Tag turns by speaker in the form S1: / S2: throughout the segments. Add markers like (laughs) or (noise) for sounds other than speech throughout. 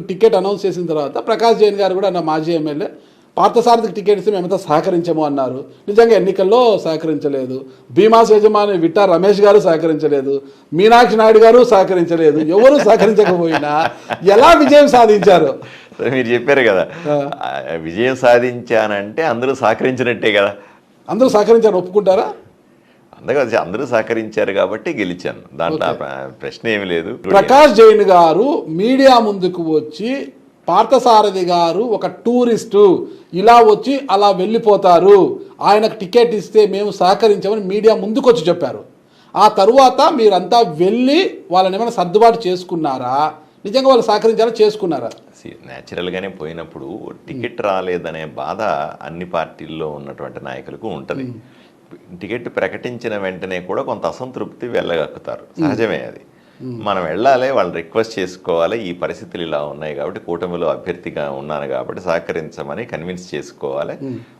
S1: Ticket announce చేసిన తర్వాత ప్రకాష్ జైన్ గారు కూడా నా మాజీ ఎమ్మెల్యే పార్థసారథికి టికెట్ ఇస్తే మేమంతా సహకరించము అన్నారు. నిజంగా ఎన్నికల్లో సహకరించలేదు. భీమాస్ యజమాని విట్టా రమేష్ గారు సహకరించలేదు. మీనాక్షి నాయుడు గారు సహకరించలేదు. ఎవరు సహకరించకపోయినా ఎలా విజయం సాధించారు?
S2: మీరు చెప్పారు కదా. విజయం సాధించానంటే అందరూ సహకరించినట్టే కదా.
S1: అందరూ సహకరించారు ఒప్పుకుంటారా?
S2: అందుకే అందరూ సహకరించారు కాబట్టి గెలిచాను. దాంట్లో ప్రశ్న ఏమి లేదు.
S1: ప్రకాష్ జైన్ గారు మీడియా ముందుకు వచ్చి పార్థసారథి గారు ఒక టూరిస్టు. ఇలా వచ్చి అలా వెళ్ళిపోతారు. ఆయనకు టికెట్ ఇస్తే మేము సహకరించామని మీడియా ముందుకు వచ్చి చెప్పారు. ఆ తరువాత మీరంతా వెళ్ళి వాళ్ళని ఏమైనా సర్దుబాటు చేసుకున్నారా? నిజంగా వాళ్ళు సహకరించారా? చేసుకున్నారా?
S2: న్యాచురల్గానే పోయినప్పుడు టికెట్ రాలేదనే బాధ అన్ని పార్టీల్లో ఉన్నటువంటి నాయకులకు ఉంటుంది. టికెట్ ప్రకటించిన వెంటనే కూడా కొంత అసంతృప్తి వెళ్ళగక్కుతారు. సహజమే అది. మనం వెళ్ళాలి వాళ్ళు రిక్వెస్ట్ చేసుకోవాలి ఈ పరిస్థితులు ఇలా ఉన్నాయి కాబట్టి కూటమిలో అభ్యర్థిగా ఉన్నాను కాబట్టి సహకరించమని కన్విన్స్ చేసుకోవాలి.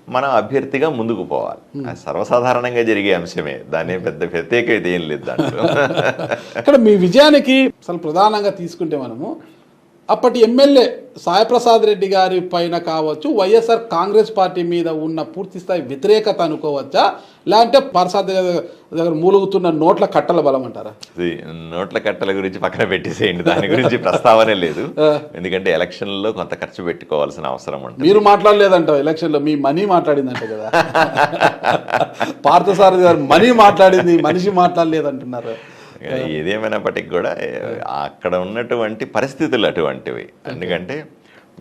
S2: మనం అభ్యర్థిగా ముందుకు పోవాలి. అది సర్వసాధారణంగా జరిగే అంశమే. దాని పెద్ద ప్రత్యేకత ఏం లేదు దాంట్లో. (laughs)
S1: ఇక్కడ మీ విజయానికి అసలు ప్రధానంగా తీసుకుంటే మనము అప్పటి ఎమ్మెల్యే సాయిప్రసాద్ రెడ్డి గారి పైన కావచ్చు వైఎస్ఆర్ కాంగ్రెస్ పార్టీ మీద ఉన్న పూర్తి స్థాయి వ్యతిరేకత అనుకోవచ్చా? లేదంటే ప్రసాద్ గారి దగ్గర మూలుగుతున్న నోట్ల కట్టల బలం అంటారా?
S2: నోట్ల కట్టల గురించి పక్కన పెట్టేసేయండి. దాని గురించి ప్రస్తావనే లేదు. ఎందుకంటే ఎలక్షన్లో కొంత ఖర్చు పెట్టుకోవాల్సిన అవసరం ఉంటుంది.
S1: మీరు మాట్లాడలేదంట ఎలక్షన్లో. మీ మనీ మాట్లాడిందంట కదా. (laughs) పార్థసారథి గారు మనీ మాట్లాడింది మనిషి మాట్లాడలేదంటున్నారు.
S2: ఏదేమైనప్పటికీ కూడా అక్కడ ఉన్నటువంటి పరిస్థితులు అటువంటివి. ఎందుకంటే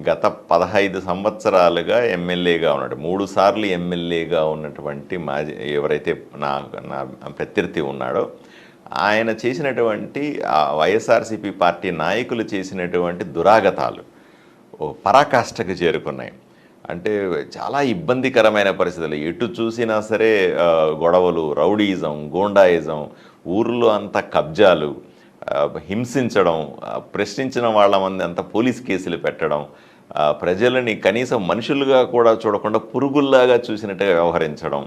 S2: గత పదహైదు సంవత్సరాలుగా ఎమ్మెల్యేగా ఉన్నాడు మూడు సార్లు ఎమ్మెల్యేగా ఉన్నటువంటి మాజీ ఎవరైతే నా నా ప్రత్యర్థి ఉన్నాడో ఆయన చేసినటువంటి వైఎస్ఆర్సీపీ పార్టీ నాయకులు చేసినటువంటి దురాగతాలు ఓ పరాకాష్ఠకు చేరుకున్నాయి. అంటే చాలా ఇబ్బందికరమైన పరిస్థితులు. ఎటు చూసినా సరే గొడవలు రౌడీయిజం గోండాయిజం ఊర్లో అంత కబ్జాలు హింసించడం ప్రశ్నించిన వాళ్ళ మంది అంత పోలీస్ కేసులు పెట్టడం ప్రజలని కనీసం మనుషులుగా కూడా చూడకుండా పురుగుల్లాగా చూసినట్టుగా వ్యవహరించడం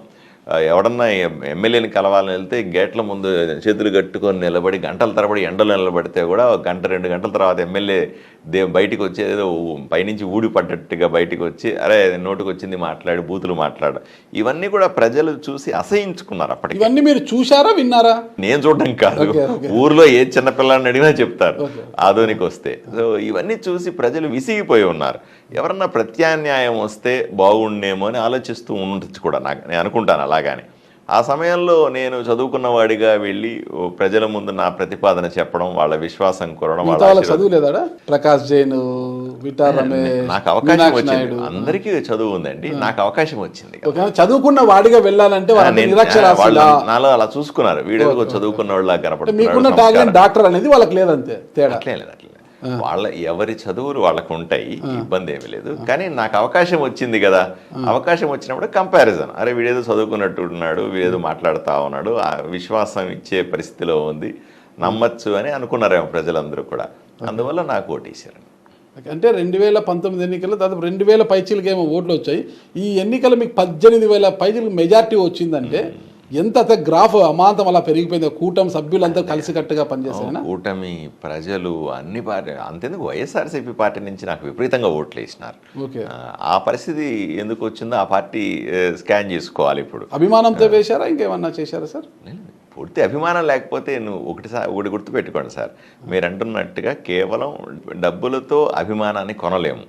S2: ఎవడన్నా ఎమ్మెల్యేని కలవాలని వెళ్తే గేట్ల ముందు చేతులు కట్టుకొని నిలబడి గంటల తరబడి ఎండలు నిలబడితే కూడా గంట రెండు గంటల తర్వాత ఎమ్మెల్యే దే బయటికి వచ్చి ఏదో పైనుంచి ఊడి పడ్డట్టుగా బయటికి వచ్చి అరే నోటికి వచ్చింది మాట్లాడి బూతులు మాట్లాడ. ఇవన్నీ కూడా ప్రజలు చూసి అసహించుకున్నారు అప్పటికి.
S1: ఇవన్నీ మీరు చూశారా విన్నారా?
S2: నేను చూడడం కాదు. ఊర్లో ఏ చిన్నపిల్లని అడిగినా చెప్తారు. ఆధునిక వస్తే. సో ఇవన్నీ చూసి ప్రజలు విసిగిపోయి ఉన్నారు. ఎవరన్నా ప్రత్యామ్నాయం వస్తే బాగుండేమో అని ఆలోచిస్తూ ఉండొచ్చు కూడా నాకు నేను అనుకుంటాను అలాగానే. ఆ సమయంలో నేను చదువుకున్న వాడిగా వెళ్ళి ప్రజల ముందు నా ప్రతిపాదన చెప్పడం వాళ్ళ విశ్వాసం కోరడం వాళ్ళ
S1: మిగతా వాళ్ళకి
S2: ఆశీర్వాదం-
S1: చదువు లేదాడా ప్రకాష్ జైన్
S2: నాకు అవకాశం వచ్చింది. అందరికీ చదువు ఉందండి. నాకు అవకాశం వచ్చింది.
S1: చదువుకున్న వాడిగా వెళ్ళాలంటే
S2: నాలో అలా చూసుకున్నారు. వీడియో చదువుకున్న వాళ్ళ
S1: టాలెంట్ డాక్టర్ అనేది వాళ్ళకి లేదంతే తేడా.
S2: అట్లే లేదు అట్లే లేదు. వాళ్ళ ఎవరి చదువులు వాళ్ళకు ఉంటాయి ఇబ్బంది ఏమీ లేదు కానీ నాకు అవకాశం వచ్చింది కదా. అవకాశం వచ్చినప్పుడు కంపారిజన్. అరే వీడేదో చదువుకున్నట్టు ఉన్నాడు వీడేదో మాట్లాడుతా ఉన్నాడు ఆ విశ్వాసం ఇచ్చే పరిస్థితిలో ఉంది నమ్మచ్చు అని అనుకున్నారేమో ప్రజలందరూ కూడా. అందువల్ల నాకు ఓటేశారు.
S1: అంటే రెండు వేల పంతొమ్మిది ఎన్నికల్లో దాదాపు రెండు వేల పైచీలకి ఏమో ఓట్లు వచ్చాయి. ఈ ఎన్నికలు మీకు పద్దెనిమిది వేల పైచీలకు మెజార్టీ వచ్చిందంటే ఎంత గ్రాఫ్ అమాంతం అలా పెరిగిపోయింది కూటమి సభ్యులంతా కలిసికట్టుగా పనిచేశారు
S2: కూటమి ప్రజలు అన్ని పార్టీ అంతేందుకు వైఎస్ఆర్సీపీ పార్టీ నుంచి నాకు విపరీతంగా ఓట్లు వేసినారు. ఆ, పరిస్థితి ఎందుకు వచ్చిందో ఆ పార్టీ స్కాన్ చేసుకోవాలి ఇప్పుడు.
S1: అభిమానంతో వేశారా? ఇంకేమన్నా చేశారా సార్.
S2: పూర్తి అభిమానం లేకపోతే నువ్వు ఒకటి సా- ఒకటి గుర్తుపెట్టుకోండి సార్. మీరు అంటున్నట్టుగా కేవలం డబ్బులతో అభిమానాన్ని కొనలేము.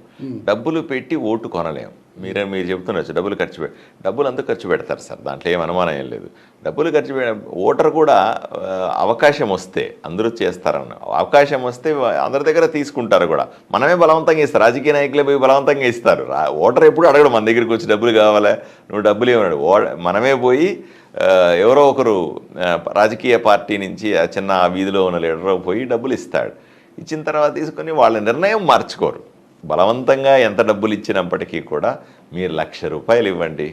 S2: డబ్బులు పెట్టి ఓటు కొనలేము. మీరే మీరు చెప్తున్నారు డబ్బులు ఖర్చు పె డబ్బులు అంతా ఖర్చు పెడతారు సార్ దాంట్లో ఏం అనుమానం ఏం లేదు. డబ్బులు ఖర్చు పె ఓటర్ కూడా అవకాశం వస్తే అందరూ చేస్తారన్న అవకాశం వస్తే అందరి దగ్గర తీసుకుంటారు కూడా. మనమే బలవంతంగా ఇస్తారు రాజకీయ నాయకులే పోయి బలవంతంగా ఇస్తారు. ఓటర్ ఎప్పుడు అడగడు మన దగ్గరికి వచ్చి డబ్బులు కావాలా నువ్వు డబ్బులు ఏమన్నాడు ఓ మనమే పోయి ఎవరో ఒకరు రాజకీయ పార్టీ నుంచి ఆ చిన్న వీధిలో ఉన్న లీడర్ పోయి డబ్బులు ఇస్తాడు. ఇచ్చిన తర్వాత తీసుకొని వాళ్ళ నిర్ణయం మార్చుకోరు. బలవంతంగా ఎంత డబ్బులు ఇచ్చినప్పటికీ కూడా మీరు లక్ష రూపాయలు ఇవ్వండి.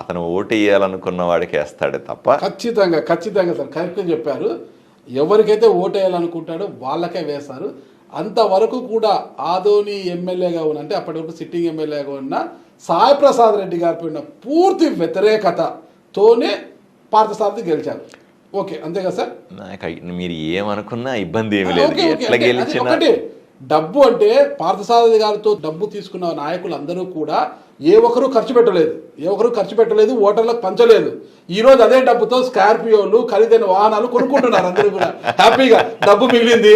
S2: అతను ఓటు వేయాలనుకున్న వాడికి వేస్తాడు తప్ప
S1: ఖచ్చితంగా ఖచ్చితంగా సార్ కరెక్ట్గా చెప్పారు. ఎవరికైతే ఓటేయాలనుకుంటాడో వాళ్ళకే వేస్తారు. అంతవరకు కూడా ఆదోని ఎమ్మెల్యేగా ఉన్న అంటే అప్పటి వరకు సిట్టింగ్ ఎమ్మెల్యేగా ఉన్న సాయి ప్రసాద్ రెడ్డి గారి పైన పూర్తి వ్యతిరేకతతోనే పార్థసారథి గెలిచారు. ఓకే అంతే కదా సార్?
S2: నాకు మీరు ఏమనుకున్నా ఇబ్బంది ఏమి లేదు. ఎట్లా గెలిచినా
S1: డబ్బు అంటే పార్థసారథి గారితో డబ్బు తీసుకున్న నాయకులు అందరూ కూడా ఏ ఒక్కరూ ఖర్చు పెట్టలేదు. ఏ ఒక్కరూ ఖర్చు పెట్టలేదు ఓటర్లకు పంచలేదు. ఈ రోజు అదే డబ్బుతో స్కార్పియోలు ఖరీదైన వాహనాలు కొనుక్కుంటున్నారు అందరూ కూడా. హ్యాపీగా డబ్బు మిగిలింది.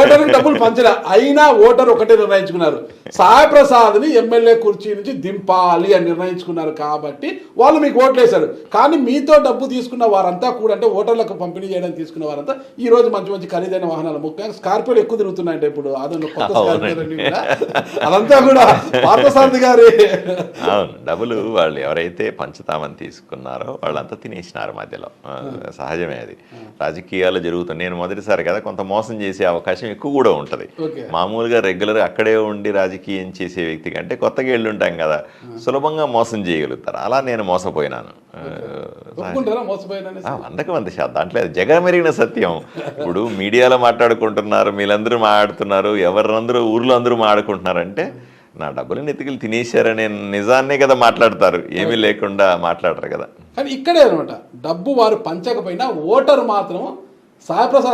S1: ఓటర్లకు డబ్బులు పంచలే. అయినా ఓటర్ ఒకటే నిర్ణయించుకున్నారు. సాయి ప్రసాద్ని ఎమ్మెల్యే కుర్చీ నుంచి దింపాలి అని నిర్ణయించుకున్నారు కాబట్టి వాళ్ళు మీకు ఓట్లేశారు. కానీ మీతో డబ్బు తీసుకున్న వారంతా కూడా అంటే ఓటర్లకు పంపిణీ చేయడానికి తీసుకున్న వారంతా ఈ రోజు మంచి మంచి ఖరీదైన వాహనాలు ముఖ్యంగా స్కార్పియోలు ఎక్కువ తిరుగుతున్నాయంటే ఇప్పుడు కొత్త అన్నీ కూడా. అదంతా కూడా పార్థసారథి గారి.
S2: అవును డబ్బులు వాళ్ళు ఎవరైతే పంచుతామని తీసుకున్నారో వాళ్ళంతా తినేసినారు మధ్యలో. సహజమే అది. రాజకీయాలు జరుగుతుంది. నేను మొదటిసారి కదా కొంత మోసం చేసే అవకాశం ఎక్కువ కూడా ఉంటుంది. మామూలుగా రెగ్యులర్ అక్కడే ఉండి రాజకీయం చేసే వ్యక్తి కంటే కొత్తగా వెళ్ళి ఉంటాం కదా సులభంగా మోసం చేయగలుగుతారు. అలా నేను మోసపోయినాను. వందకు వంద శాతం. దాంట్లో జగమెరిగిన సత్యం. ఇప్పుడు మీడియాలో మాట్లాడుకుంటున్నారు. మీరందరూ మాట్లాడుతున్నారు ఎవరినందరూ ఊర్లో అందరూ మాట్లాడుకుంటున్నారంటే నా డబ్బులు నెతికిలు తినేశారనే నిజాన్నే కదా మాట్లాడతారు ఏమీ లేకుండా మాట్లాడరు కదా.
S1: కానీ ఇక్కడే అనమాట డబ్బు వారు పంచకపోయినా ఓటరు మాత్రం సాయప్రసాద్